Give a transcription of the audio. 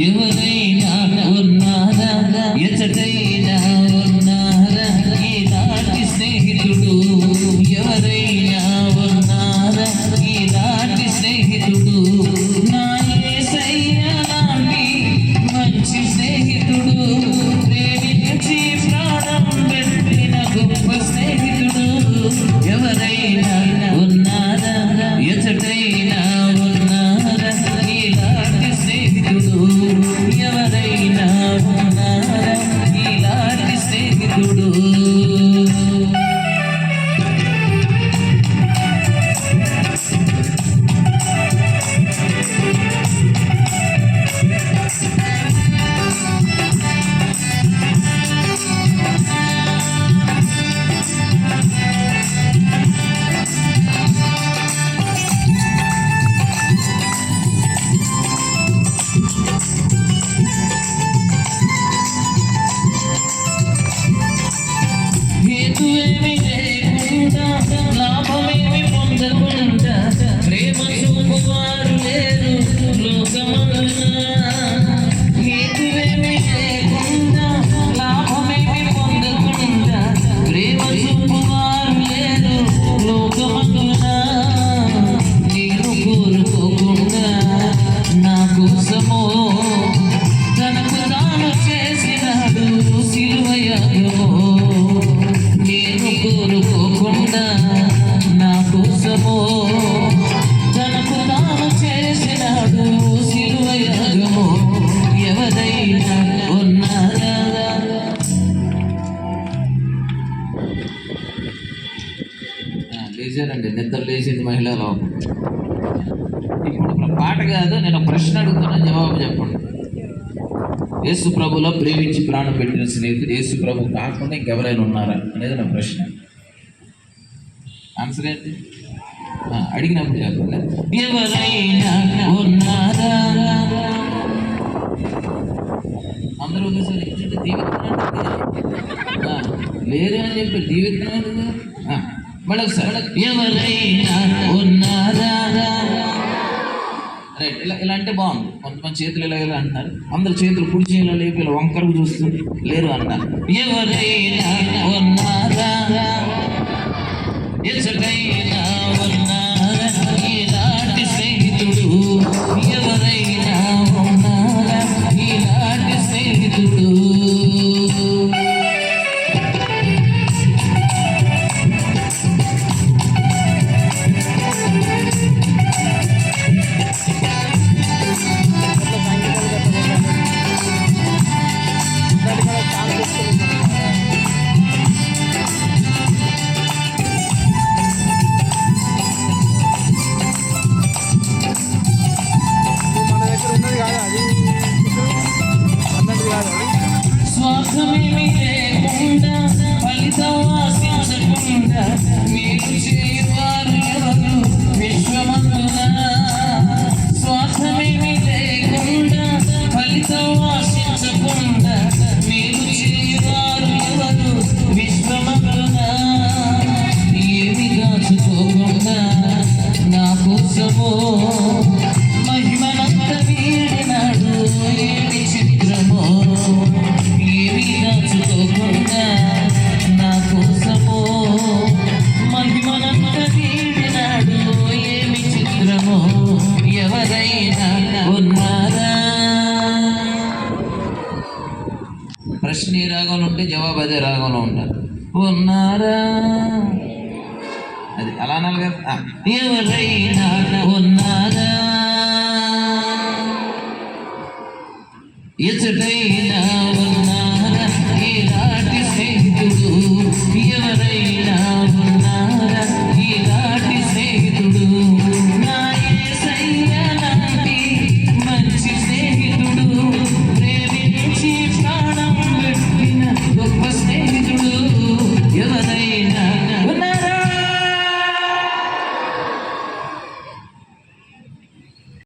ఎవరైనా ఉన్నారా? ఎచ్చటైనా లాభమేమి పొందకుండా ప్రేమ చూపువారు లేరు లోకమందున? లేచారండి. నిద్ర లేచింది మహిళా లోకం ఇప్పుడు పాట కాదు నేను ప్రశ్న అడుగుతున్నా జవాబు చెప్పండి. యేసు ప్రభులో ప్రేమించి ప్రాణం పెట్టిన స్నేహితుడు యేసు ప్రభు కాకుండా ఇంకెవరైనా ఉన్నారా? అనేది నా ప్రశ్న. ఆన్సర్ ఏంటి? అడిగినప్పుడు చెప్పండి. ఎవరైనా ఉన్నారా? అందరూ ఒకసారి ఏంటంటే లేరు అని చెప్పి దీవిస్తున్నాడు ఆ, మళ్ళీ ఒకసారి ఎవరైనా ఉన్నారా? రైట్ ఇలా ఇలా అంటే బాగుంది. కొంతమంది చేతులు ఇలా ఇలా అంటున్నారు. అందరు చేతులు కుడి చేయాలి లేపి ఇలా వంకరకు చూస్తూ లేరు అన్నారు. ఎవరైనా ఉన్నారా? ఎచ్చటైనా ఉన్నారా? ప్రశ్న ఏ రాగంలో ఉంటే జవాబు అదే రాగంలో ఉండాలి. ఉన్నారా? అది అలా అనాలి కదా. ఎవరైనా ఉన్నారా? ఎచ్చటైనా